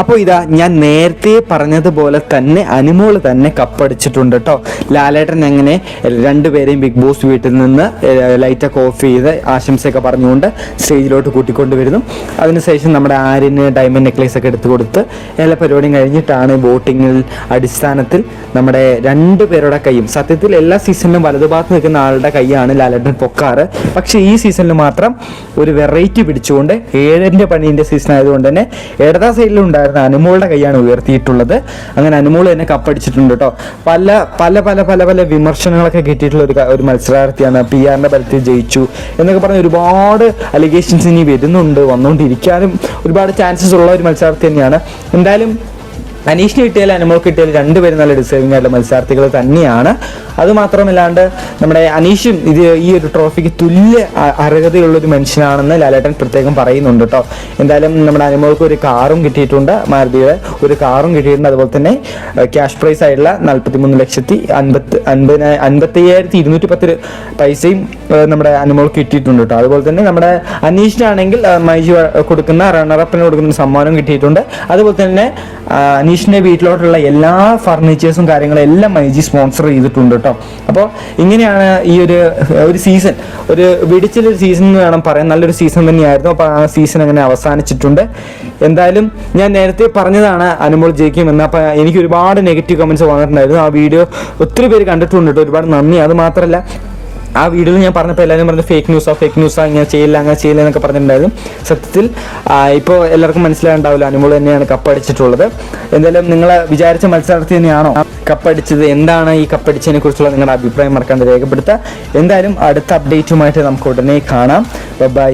അപ്പോൾ ഇതാ ഞാൻ നേരത്തെ പറഞ്ഞതുപോലെ തന്നെ അനുമോൾ തന്നെ കപ്പടിച്ചിട്ടുണ്ട് കേട്ടോ ലാലേട്ടൻ അങ്ങനെ രണ്ടുപേരെയും ബിഗ് ബോസ് വീട്ടിൽ നിന്ന് ലൈറ്റൊക്കെ ഓഫ് ചെയ്ത് ആശംസയൊക്കെ പറഞ്ഞുകൊണ്ട് സ്റ്റേജിലോട്ട് കൂട്ടിക്കൊണ്ട് വരുന്നു അതിനുശേഷം നമ്മുടെ ആര്യന് ഡയമണ്ട് നെക്ലേസ് ഒക്കെ എടുത്തു കൊടുത്ത് എല്ലാ പരിപാടിയും കഴിഞ്ഞിട്ടാണ് വോട്ടിങ്ങിൽ അടിസ്ഥാനത്തിൽ നമ്മുടെ രണ്ട് പേരുടെ കൈയും. സത്യത്തിൽ എല്ലാ സീസണിലും വലതുഭാഗത്ത് നിൽക്കുന്ന ആളുടെ കൈയാണ് ലാലേട്ടൻ പൊക്കാറ്. പക്ഷേ ഈ സീസണിൽ മാത്രം ഒരു വെറൈറ്റി പിടിച്ചുകൊണ്ട് ഏഴിന്റെ പണീന്റെ സീസൺ ആയതുകൊണ്ട് തന്നെ ഇടതാ സൈഡിൽ ഉണ്ടായിരുന്ന അനുമോളുടെ കൈയാണ് ഉയർത്തിയിട്ടുള്ളത്. അങ്ങനെ അനുമോൾ തന്നെ കപ്പടിച്ചിട്ടുണ്ട് കേട്ടോ. പല പല പല പല പല വിമർശനങ്ങളൊക്കെ കിട്ടിയിട്ടുള്ള ഒരു ഒരു മത്സരാർത്ഥിയാണ് പി ആറിന്റെ ബലത്തിൽ ജയിച്ചു എന്നൊക്കെ പറഞ്ഞ് ഒരുപാട് അലിഗേഷൻസ് ഇനി വരുന്നുണ്ട്. വന്നുകൊണ്ടിരിക്കാനും ഒരുപാട് ചാൻസസ് ഉള്ള ഒരു മത്സരാർത്ഥി തന്നെയാണ്. എന്തായാലും അനീഷിന് കിട്ടിയാലും അനുമോൾക്ക് കിട്ടിയാലും രണ്ടുപേരും നല്ല ഡിസേർവിംഗ് ആയിട്ടുള്ള മത്സരാർത്ഥികൾ തന്നെയാണ്. അത് മാത്രമല്ലാണ്ട് നമ്മുടെ അനീഷും ഇത് ഈ ഒരു ട്രോഫിക്ക് തുല്യ അർഹതയുള്ള ഒരു മനുഷ്യനാണെന്ന് ലാലേട്ടൻ പ്രത്യേകം പറയുന്നുണ്ട് കേട്ടോ. എന്തായാലും നമ്മുടെ അനുമോൾക്ക് ഒരു കാറും കിട്ടിയിട്ടുണ്ട്. മാരുതിയുടെ ഒരു കാറും കിട്ടിയിട്ടുണ്ട്. അതുപോലെ തന്നെ ക്യാഷ് പ്രൈസ് ആയിട്ടുള്ള നാൽപ്പത്തി മൂന്ന് ലക്ഷത്തി അൻപത്തി അൻപതിന അൻപത്തി അയ്യായിരത്തി ഇരുന്നൂറ്റി പത്ത് പൈസയും നമ്മുടെ അനുമോൾക്ക് കിട്ടിയിട്ടുണ്ട് കേട്ടോ. അതുപോലെ തന്നെ നമ്മുടെ അനീഷിനാണെങ്കിൽ മൈജു കൊടുക്കുന്ന റണ്ണറപ്പിന് കൊടുക്കുന്ന സമ്മാനം കിട്ടിയിട്ടുണ്ട്. അതുപോലെ തന്നെ അനീഷിന്റെ വീട്ടിലോട്ടുള്ള എല്ലാ ഫർണിച്ചേഴ്സും കാര്യങ്ങളും എല്ലാം മൈജി സ്പോൺസർ ചെയ്തിട്ടുണ്ട് കേട്ടോ. അപ്പോൾ ഇങ്ങനെയാണ് ഈ ഒരു ഒരു സീസൺ ഒരു വിടിച്ചിലൊരു സീസൺ എന്ന് വേണം പറയാൻ. നല്ലൊരു സീസൺ തന്നെയായിരുന്നു. അപ്പോൾ ആ സീസൺ അങ്ങനെ അവസാനിച്ചിട്ടുണ്ട്. എന്തായാലും ഞാൻ നേരത്തെ പറഞ്ഞതാണ് അനുമോൾ ജയിക്കുമെന്ന് അപ്പോൾ എനിക്ക് ഒരുപാട് നെഗറ്റീവ് കമൻസ് വന്നിട്ടുണ്ടായിരുന്നു. ആ വീഡിയോ ഒത്തിരി പേര് കണ്ടിട്ടുണ്ട് ഒരുപാട് നന്ദി. അത് മാത്രമല്ല ആ വീഡിയോയിൽ ഞാൻ പറഞ്ഞപ്പോൾ എല്ലാവരും പറഞ്ഞത് ഫേക്ക് ന്യൂസാ ഫേക്ക് ന്യൂസാ ഇങ്ങനെ ചെയ്യില്ല അങ്ങനെ ചെയ്യില്ല എന്നൊക്കെ പറഞ്ഞിട്ടുണ്ടായിരുന്നു. സത്യത്തിൽ ഇപ്പോൾ എല്ലാവർക്കും മനസ്സിലായിട്ടുണ്ടാവില്ല അനുമോൾ തന്നെയാണ് കപ്പടിച്ചിട്ടുള്ളത് എന്തായാലും നിങ്ങൾ വിചാരിച്ച മത്സരാർത്ഥി തന്നെയാണോ? കപ്പടിച്ചത് എന്താണ് ഈ കപ്പടിച്ചതിനെ കുറിച്ചുള്ള നിങ്ങളുടെ അഭിപ്രായം മറക്കാണ്ട് രേഖപ്പെടുത്തുക. എന്തായാലും അടുത്ത അപ്ഡേറ്റുമായിട്ട് നമുക്ക് ഉടനെ കാണാം. ബൈ